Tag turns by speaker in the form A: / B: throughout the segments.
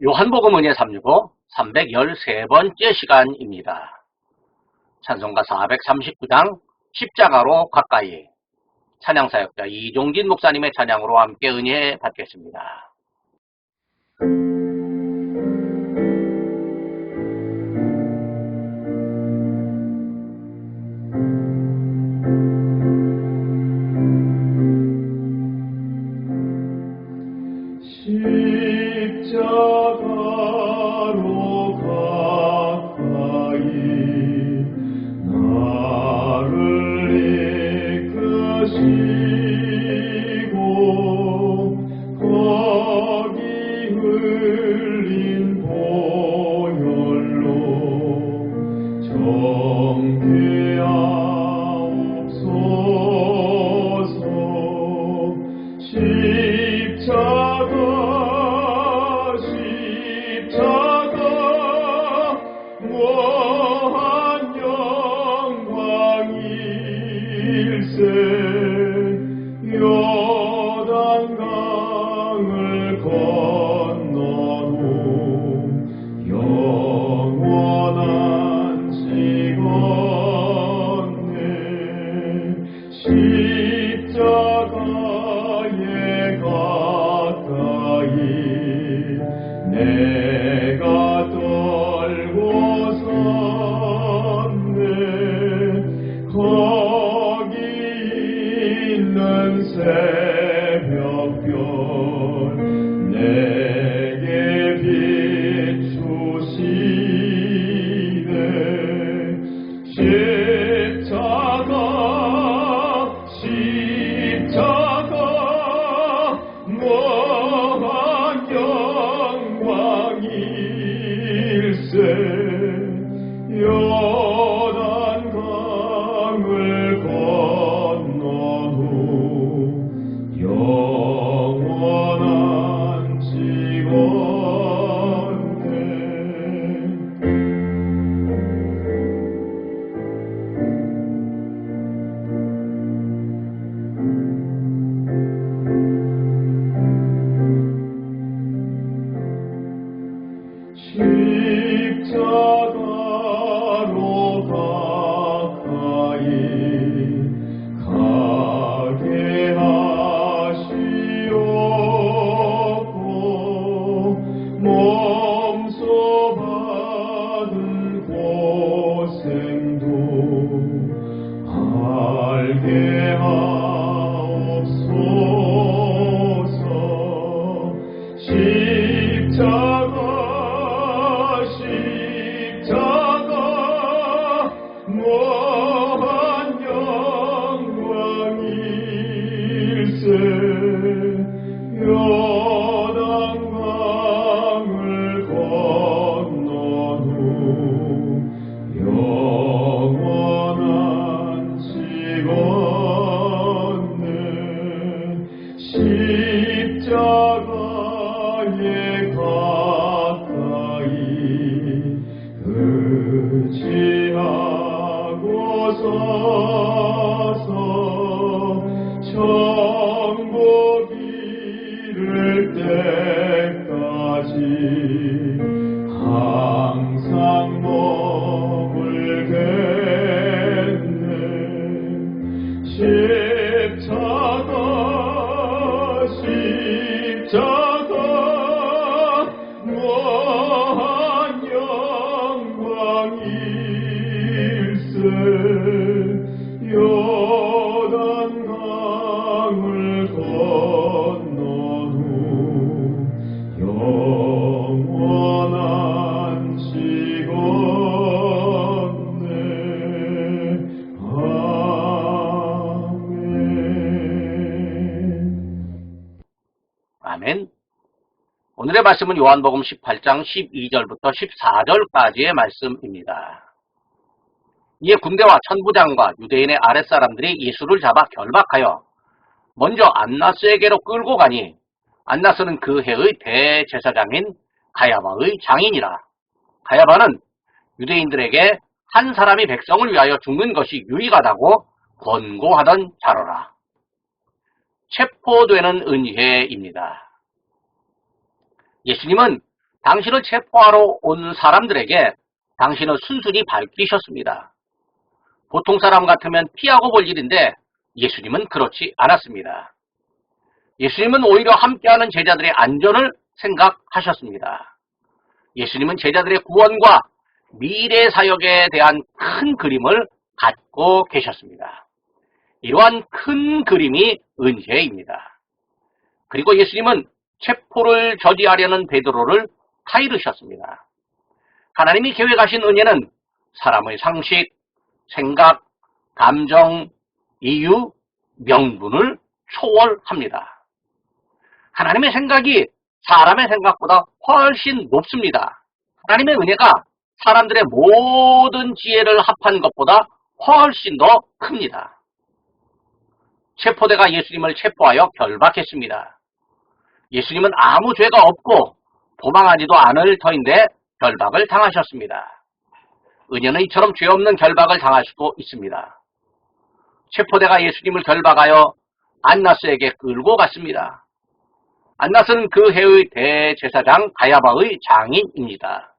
A: 요한복음 은혜 365 313번째 시간입니다. 찬송가 439장 십자가로 가까이 찬양사역자 이종진 목사님의 찬양으로 함께 은혜 받겠습니다.
B: 이끄시고 거기 흘 십
A: oh 오늘의 말씀은 요한복음 18장 12절부터 14절까지의 말씀입니다. 이에 군대와 천부장과 유대인의 아랫사람들이 예수를 잡아 결박하여 먼저 안나스에게로 끌고 가니 안나스는 그 해의 대제사장인 가야바의 장인이라. 가야바는 유대인들에게 한 사람이 백성을 위하여 죽는 것이 유익하다고 권고하던 자로라. 체포되는 은혜입니다. 예수님은 당신을 체포하러 온 사람들에게 당신은 순순히 밝히셨습니다. 보통 사람 같으면 피하고 볼 일인데 예수님은 그렇지 않았습니다. 예수님은 오히려 함께하는 제자들의 안전을 생각하셨습니다. 예수님은 제자들의 구원과 미래 사역에 대한 큰 그림을 갖고 계셨습니다. 이러한 큰 그림이 은혜입니다. 그리고 예수님은 체포를 저지하려는 베드로를 타이르셨습니다. 하나님이 계획하신 은혜는 사람의 상식, 생각, 감정, 이유, 명분을 초월합니다. 하나님의 생각이 사람의 생각보다 훨씬 높습니다. 하나님의 은혜가 사람들의 모든 지혜를 합한 것보다 훨씬 더 큽니다. 체포대가 예수님을 체포하여 결박했습니다. 예수님은 아무 죄가 없고 도망하지도 않을 터인데 결박을 당하셨습니다. 은혜는 이처럼 죄 없는 결박을 당할 수도 있습니다. 체포대가 예수님을 결박하여 안나스에게 끌고 갔습니다. 안나스는 그 해의 대제사장 가야바의 장인입니다.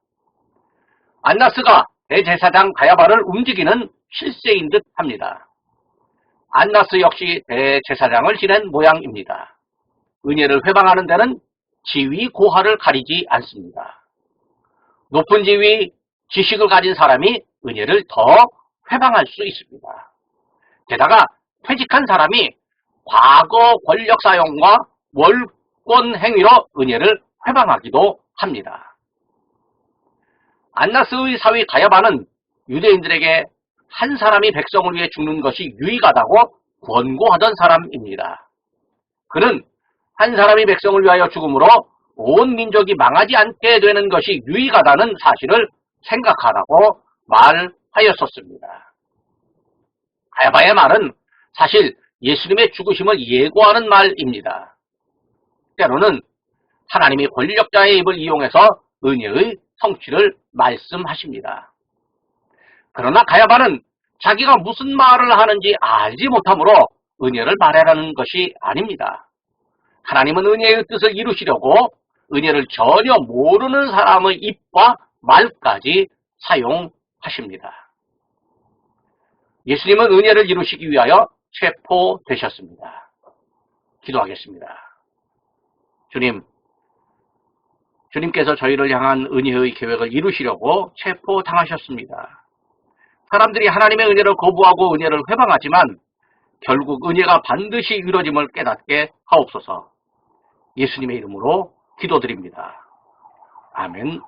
A: 안나스가 대제사장 가야바를 움직이는 실세인 듯 합니다. 안나스 역시 대제사장을 지낸 모양입니다. 은혜를 회방하는 데는 지위 고하를 가리지 않습니다. 높은 지위, 지식을 가진 사람이 은혜를 더 회방할 수 있습니다. 게다가 퇴직한 사람이 과거 권력 사용과 월권 행위로 은혜를 회방하기도 합니다. 안나스의 사위 가야바는 유대인들에게 한 사람이 백성을 위해 죽는 것이 유익하다고 권고하던 사람입니다. 그는 한 사람이 백성을 위하여 죽음으로 온 민족이 망하지 않게 되는 것이 유익하다는 사실을 생각하라고 말하였었습니다. 가야바의 말은 사실 예수님의 죽으심을 예고하는 말입니다. 때로는 하나님이 권력자의 입을 이용해서 은혜의 성취를 말씀하십니다. 그러나 가야바는 자기가 무슨 말을 하는지 알지 못하므로 은혜를 말하라는 것이 아닙니다. 하나님은 은혜의 뜻을 이루시려고 은혜를 전혀 모르는 사람의 입과 말까지 사용하십니다. 예수님은 은혜를 이루시기 위하여 체포되셨습니다. 기도하겠습니다. 주님, 주님께서 저희를 향한 은혜의 계획을 이루시려고 체포당하셨습니다. 사람들이 하나님의 은혜를 거부하고 은혜를 회방하지만 결국 은혜가 반드시 이루어짐을 깨닫게 하옵소서. 예수님의 이름으로 기도드립니다. 아멘.